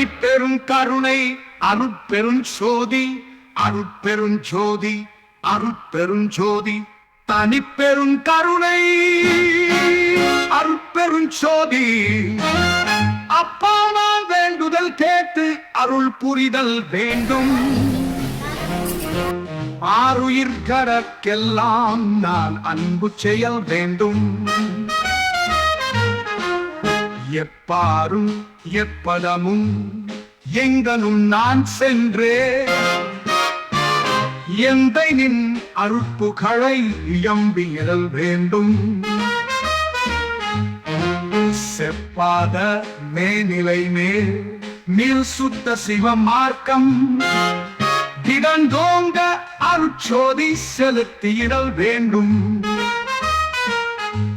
தனிப்பெரும் கருணை அருட்பெரும் சோதி அருட்பெரும் ஜோதி அருட்பெரும் ஜோதி தனிப்பெரும் கருணை அருட்பெரும் சோதி. அப்பா நான் வேண்டுதல் கேட்டு அருள் புரிதல் வேண்டும். ஆறுயிர்கடற்கெல்லாம் நான் அன்பு செயல் வேண்டும். எப்பாரும் எப்பதமும் எங்கனும் நான் சென்றே. எந்த நின் அருட்புகழை இயம்பி இயம்பியல் வேண்டும். செப்பாத மேநிலை மேல் நீல் சுத்த சிவ மார்க்கம் திடந்தோங்க அருட்சோதி செலுத்தியிடல் வேண்டும்.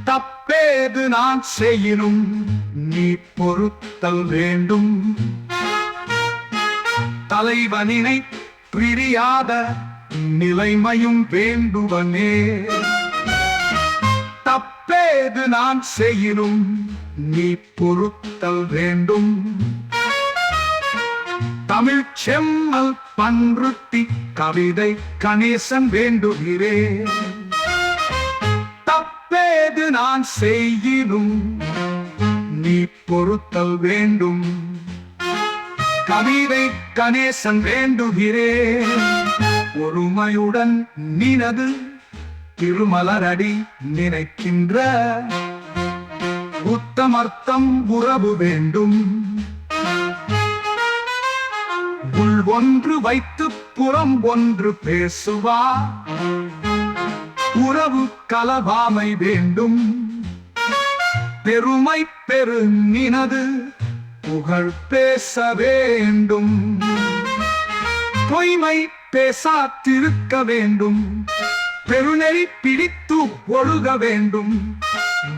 தப்பேது நான் செய்யினும் நீ பொறுத்தல் வேண்டும். தலைவனினை பிரியாத நிலைமையும் வேண்டுவனே. தப்பேது நான் செய்யினும் நீ பொறுத்தல் வேண்டும். தமிழ் செம்மல் பன்ருட்டி கவிதை கணேசன் வேண்டுகிறேன் தப்பேது நான் செய்யினும் நீ பொறுத்தல் வேண்டும். கவிதை கணேசன் வேண்டுகிறேன் ஒருமையுடன் நினது திருமலரடி நினைக்கின்ற. உத்தமர்த்தம் உறவு வேண்டும். உள் ஒன்று வைத்து புறம் ஒன்று பேசுவா. உறவு கலவாமை வேண்டும். பெருமை பெருங்கினது. புகழ் பேச வேண்டும். பொய்மை பேசாத்திருக்க வேண்டும். பெருநெறி பிடித்து ஒழுக வேண்டும்.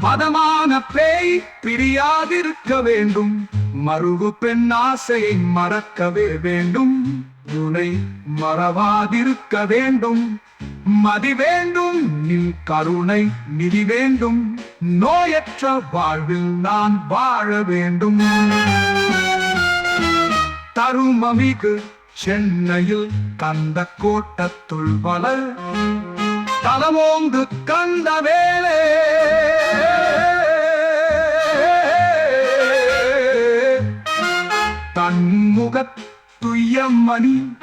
மதமான பேய் பிரியாதிருக்க வேண்டும். மருகு பெண் ஆசையை மறக்கவே வேண்டும். துணை மறவாதிருக்க வேண்டும். மதி வேண்டும் நின் கருணை நிதி வேண்டும். நோயற்ற வாழ்வில் நான் வாழ வேண்டும். தருமமிகு சென்னையில் கந்த கோட்டத்துள் பல தலமோங்கு கந்த வேலே. தன்முகத் துய்யமணி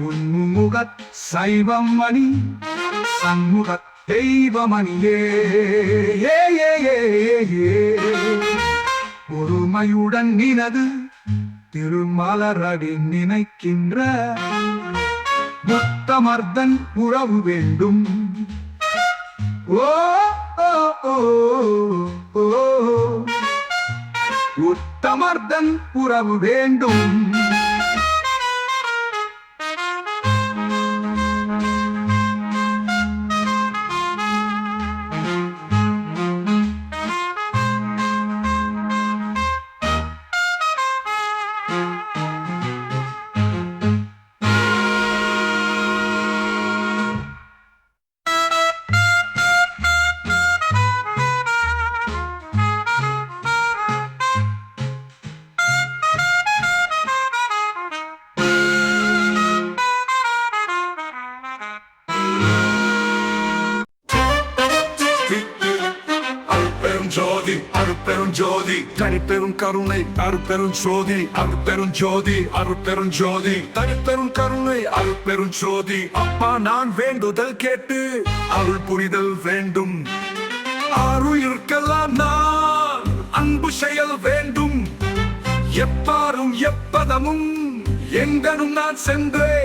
உன்முகத் சைவமணி சண்முகத் தெய்வமணியே ஏ, ஏ, பொறுமையுடன் நினது திருமலரடி நினைக்கின்ற முத்தமர்தன் உறவு வேண்டும். ஓ, ஓ. உத்தமர்தன் உறவு வேண்டும். ஜோதி. தனிப்பெரும் கருணை அருப்பெரும் ஜோதி. அருட்பெரும் ஜோதி அருட்பெரும் ஜோதி. தனிப்பெரும் கருணை அருட்பெரும் ஜோதி. அப்பா நான் வேண்டுதல் கேட்டு அருள் புரிதல் வேண்டும். ஆறுயிர்க்கெல்லாம் நான் அன்பு செயல் வேண்டும். எப்பாரும் எப்பதமும் எங்கனும் நான் சென்றே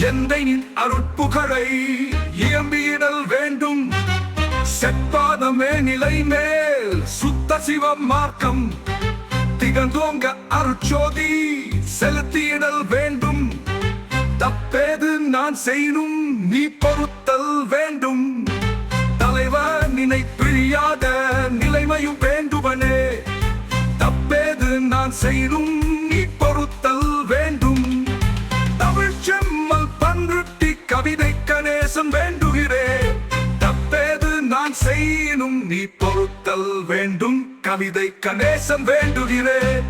எந்தை நின் அருட்புகழை இயம்பியிடல் வேண்டும். செப்பாதமே நிலை மேல் சுத்த சிவ மார்க்கம் திகழ்ந்தோங்க அருட்சோதி செலுத்தியிடல் வேண்டும். தப்பேது நான் செய்யணும் நீ பொறுத்தல் வேண்டும். தலைவர் நினை நிலைமையும் வேண்டுவனே தப்பேது நான் செய்யணும் நீ பொறுத்தல் வேண்டும். தமிழ் செம்மல் பன்ருட்டி கவிதை கணேசன் வேண்டுகிறேன் தப்பேது நான் செய்யணும் நீ பொறுத்தல் வேண்டும். கவிதை கணேசம் வேண்டுகிறேன்.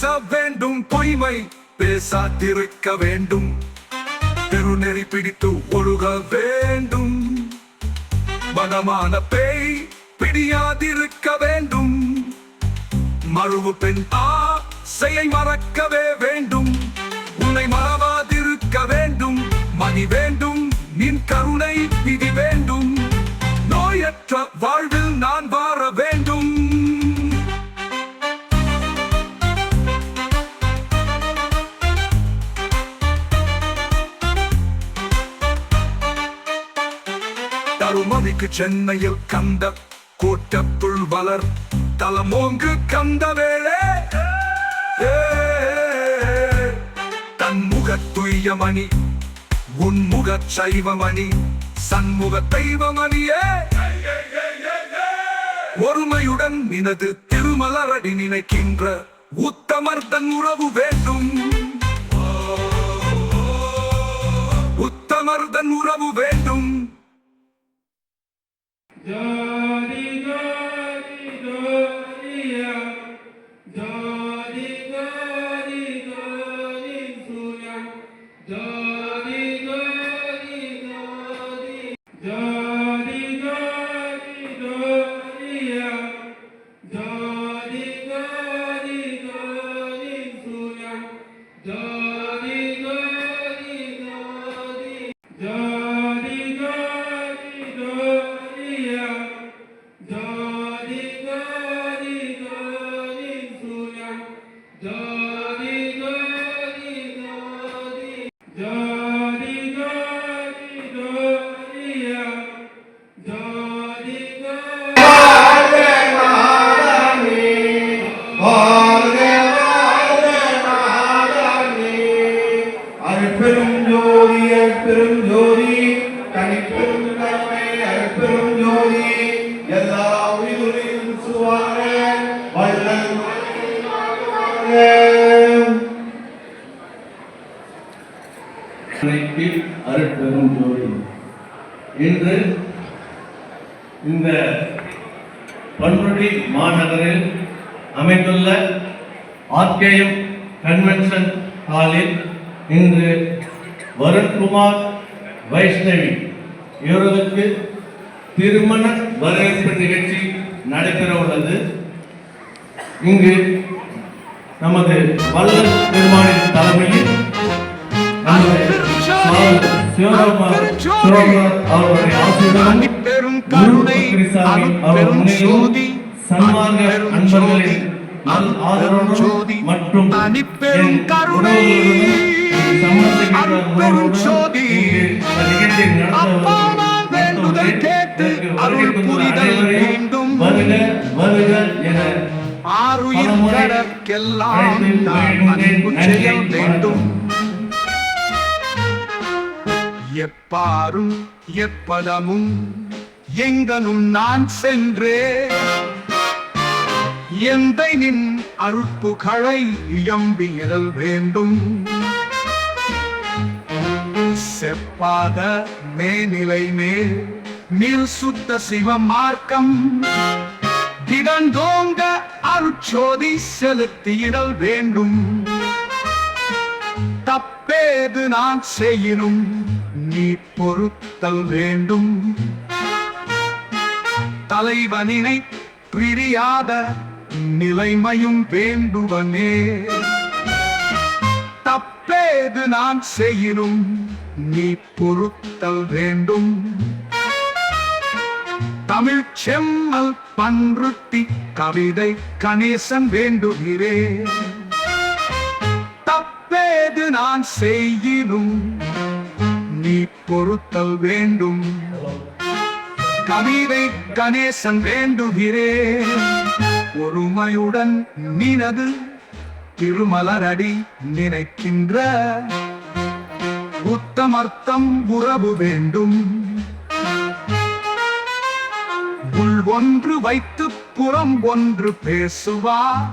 பேச வேண்டும் பொய்மை பேசாதிருக்க வேண்டும். திருநெறி பிடித்து ஒழுக வேண்டும். மனமான பேய் பிடியாதிருக்க வேண்டும். மறுவு பெண் செய்யை மறக்கவே வேண்டும். உன்னை மறவாதிருக்க வேண்டும். மணி வேண்டும் நின் கருணை விதி வேண்டும். நோயற்ற வாழ்வில் நான் வாழ வேண்டும். தருமதிக்கு சென்னையில் கந்த கூட்டத்துள் வளர். தலமோங்கு கந்த வேளே. தன்முக துய்யமணி உன்முகச் சைவமணி சண்முக தெய்வமணியே. ஒருமையுடன் நினது திருமலரடி நினைக்கின்ற உத்தமர் தன் உறவு வேண்டும். உத்தமர் தன் உறவு வேண்டும். ஜோதி ஜோதி அற்பெரும் ஜோதி தனிப்பெரும் தன்மை அற்பெரும் ஜோதி எல்லா உயிரிலும் சுவாக வள்ளல் அருட்பெரும் ஜோதி இன்று இந்த பண்ருட்டி மாநகரில் அமைந்துள்ள ஆர்கேஎம் கன்வென்ஷன் ஹாலில் இன்று வருண்குமார் வைஷ்ணவி. இவர்களுக்கு திருமண வரவேற்பு நிகழ்ச்சி நடைபெற உள்ளது. இங்கு நமது வல்லல் பெருமானின் தலைமையில் அவருடைய ஆசீர்வாதம் பெரும் குரு கருணை பக்ரிசாமி அவர் அருட்பெரும் ஜோதி முன்னிலையில் சன்மார்க்க அன்பர்களின் நல் ஆதரவுடன் மற்றும் தனிப்பெரும் என் கருணை. நிகழ்ச்சியை நடத்த அப்பா நான் வேண்டுதல் கேட்டு அருள் புரிதல் வேண்டும். வருக வருக என ஆறுயிர் கடற்கெல்லாம் நான். அன்பு செயல் வேண்டும் எப்பாரும் எப்பதமும் எங்கனும் நான் சென்றே எந்தை நின் அருட்புகழை இயம்பியல் வேண்டும் செப்பாத மேநிலை மேல் நீர் சுத்த சிவ மார்க்கம் திகழ்ந்தோங்க அருட்சோதி செலுத்தியிடல் வேண்டும். தப்பேது நான் செய்யினும் நீ பொறுத்தல் வேண்டும். தலைவனினை பிரியாத நிலைமையும் வேண்டுவனே. தப்பேது நான் செய்யினும் நீ பொறுத்தல் வேண்டும். தமிழ் செம்மல் பன்ருட்டி கவிதை கணேசன் வேண்டுகிறேன் தப்பேது நான் செய்யினும் நீ பொறுத்தல் வேண்டும். கவிதை கணேசன் வேண்டுகிறேன் ஒருமையுடன் நினது திருமலரடி நினைக்கின்ற உத்தமர்த்தம் உறவு வேண்டும். உள் ஒன்று வைத்து புறம் ஒன்று பேசுவார்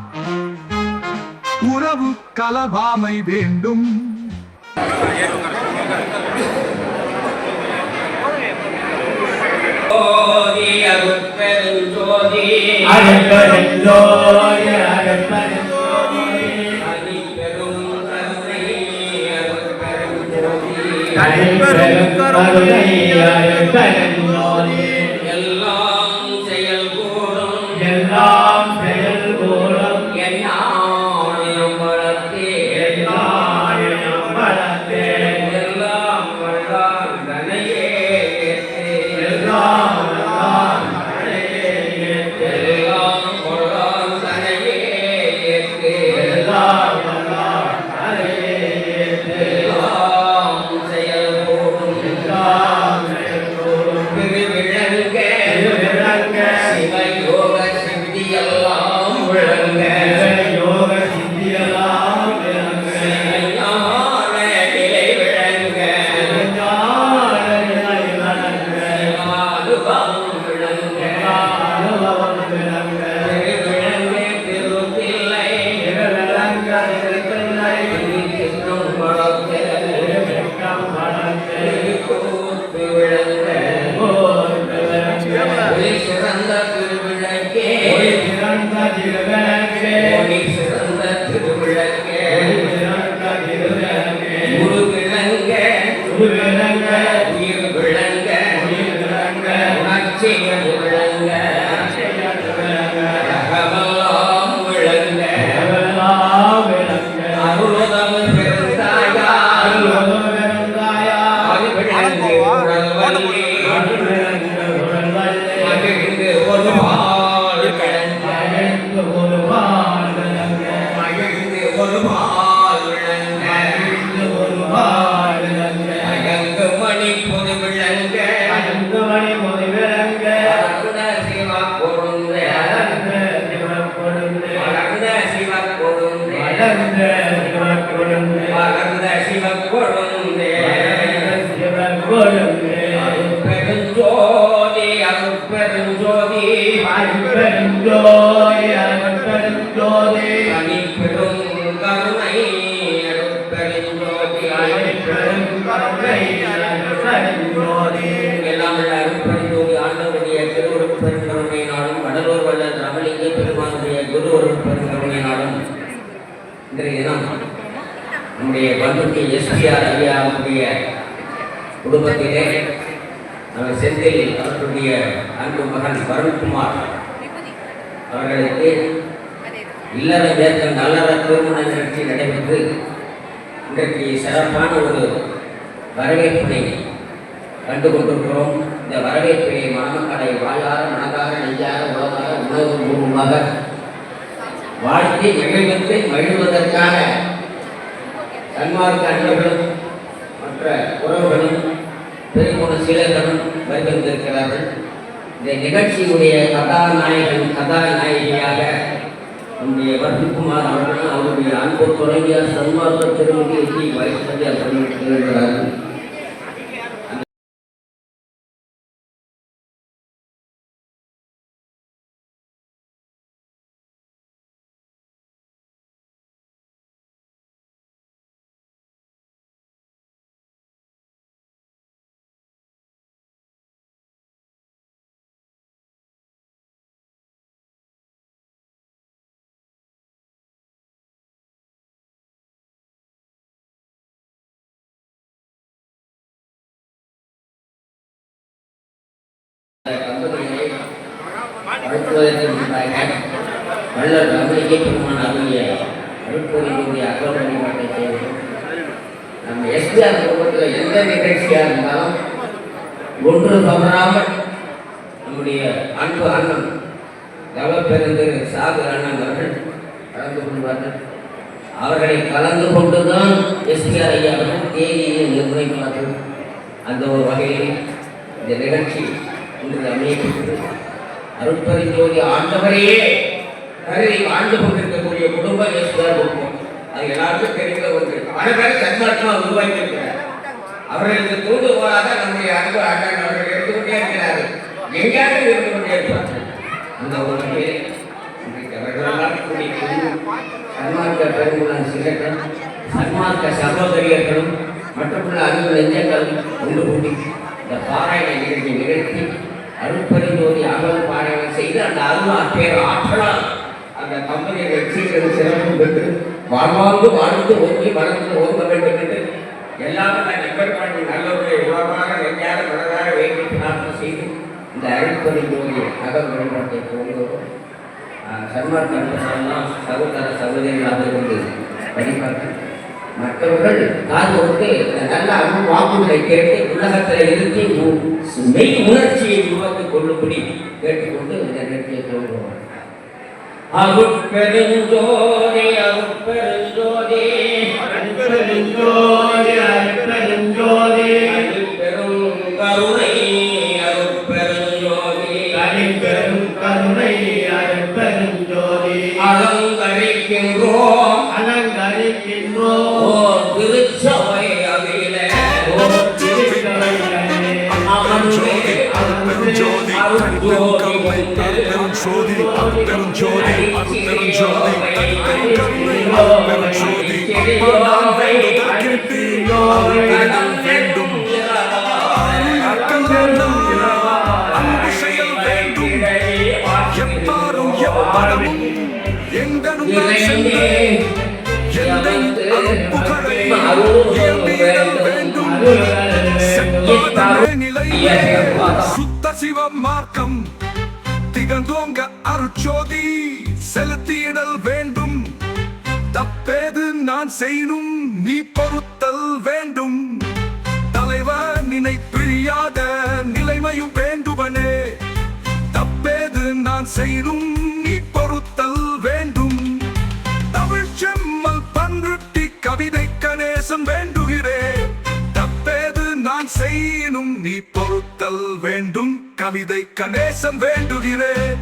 உறவு கலவாமை வேண்டும். ஜோதி அருட்பெருஞ்சோதி. அருட்பெருஞ்சோதி அருட்பெருஞ்சோதி தனி பெரும் கருணை அருட்பெருஞ்சோதி அருட்பெரும் கருணை அருட்பெருஞ்சோதி எல்லாம் உள்ள அருட்பெருஞ்சோதி ஆண்டவருடைய திருவுருப்பெருங்கருணையினாலும் கடலூர் வள்ளல் ரமலிங்க பெருமானுடைய குரு பெருங்கருணையினாலும் இன்றைய தினம் நம்முடைய பண்புக்கு எஸ்பிஆர் ஐயா அவருடைய குடும்பத்திலே செந்தில் அவர்களுடைய அன்பு மகன் வருண்குமார் அவர்களுக்கு இல்லற தேர்தல் நல்லற திருமண நிகழ்ச்சி நடைபெற்று இன்றைக்கு சிறப்பான ஒரு வரவேற்பினை கண்டு கொண்டிருக்கிறோம் இந்த வரவேற்பினை மணமக்களை வாழ்வார மனதாக நெஞ்சார உலகார உணவு பூர்வமாக வாழ்க்கை மகிழ்வித்து மகிழ்வதற்காக தன்மார்க்க அன்பர்களும் மற்ற உறவுகளும் பெருங்குண சீலர்களும் வருகின்றிருக்கிறார்கள் இந்த நிகழ்ச்சியுடைய கதாநாயகன் கதாநாயகியாக நம்முடைய வர்த்திக்குமார் அவர்களும் அவருடைய அன்பு துணைவியார் சன்மார்க்க திருமதி வைஷ்ணவி அவர்கள் இருக்கிறார்கள் கம்பெனியை வள்ளல் ரமணிகை பெருமான் அருளிய அருட்பொறியினுடைய அகல் வழிபாட்டை நம்ம எஸ்பிஆர் குடும்பத்தில் எந்த நிகழ்ச்சியாக இருந்தாலும் ஒன்று தவறாமல் நம்முடைய அன்பு அண்ணன் தவப்பெருந்திரு சாகு அண்ணன் அவர்கள் கலந்து கொள்வார்கள். அவர்களை கலந்து கொண்டுதான் எஸ்பிஆர் ஐயா அவர்கள் தேதியை நிர்ணயிப்பார்கள் அந்த ஒரு வகையில் இந்த நிகழ்ச்சி இன்று அமையப்பட்டு அருட்பரிஞ்சோதி ஆண்டவரையே கருதி ஆண்டு கொண்டிருக்கக்கூடிய குடும்ப எஸ்பிஆர் குடும்பம் அது எல்லாருக்கும் தெரிந்த ஒன்று பல பேர் உருவாக்கி இருக்கிறார் அவர்களுக்கு தூண்டு தூண்டுகோலாக நம்முடைய அன்பு ஆண்டான் அவர்கள் இருந்து கொண்டே இருக்கிறார்கள். எங்கேயாவது இருந்து கொண்டே இருப்பார்கள். அந்த உலகே சன்மார்க்க பெருங்குளம் சிகட்டும் சன்மார்க்க சகோதரியர்களும் மற்றபடி அறிவு நெஞ்சங்களும் ஒன்று கூடி இந்த பாராயண நிகழ்ச்சி நிகழ்த்தி அருட்பரிந்தோதி அகல் பாராயணம் செய்து அந்த அருளா பேர் ஆற்றலால் அந்த கம்பெனியை வெற்றிகள் சிறப்பு பெற்று வாழ்வாழ்ந்து வாழ்ந்து ஓங்கி வளர்ந்து ஓங்க வேண்டும் என்று எல்லாமே எல்லாரும் நண்பர்பாண்டி நல்லவர்களை உலகமாக நெஞ்சார மனதாக வேண்டி பிரார்த்தனை செய்து இந்த அருட்பரிந்தோதி அகல் வழிபாட்டை போகிறோம் சன்மார்க்க அன்பர்களெல்லாம் சகோதர சகோதரிகளாக இருந்து வழிபாட்டு மற்றவர்கள் காது நல்ல அன்பு வாக்குகளை கேட்டு உலகத்தில் இருந்து மெய் உணர்ச்சியை உருவாக்கி கொள்ளும்படி கேட்டுக்கொண்டு இந்த நிகழ்ச்சியை தோன்றுவார் அருட்பெருஞ்சோதி அருட்பெருஞ்சோதி அருட்பெருஞ்சோதி. அருட்பெருஞ்சோதி. ஜோதி தனிப்பெரும் கருணை அருட்பெரும் ஜோதி அருட்பெரும் ஜோதி. அருட்பெரும் ஜோதி தனிப்பெரும் கருணை அருட்பெரும் ஜோதி அப்பெல்லாம் வேண்டுதற்கெட்டு அருட்பெரும் வேண்டும் அருள் வேண்டும் அன்பு செயல் வேண்டும் எப்பாரும் எப்படமும் எங்கனும் நான் வேண்டும் நிலை சுத்த மார்க்கம் திகழ்ந்தோங்க அருட்சோதி செலுத்தியிடல் வேண்டும். தப்பேது நான் செய்யணும் நீ பொறுத்தல் வேண்டும். தலைவர் நினை நிலைமையும் வேண்டுவனே தப்பேது நான் செய்யணும் நீ பொறுத்தல் வேண்டும். தமிழ் செம்மல் பன்ருட்டி கவிதை கணேசம் வேண்டுகிறேன். தப்பேது நான் செய்யணும் நீ பொறுத்தல் வேண்டும். கவிதை கணேசன் வேண்டுகிறேன்.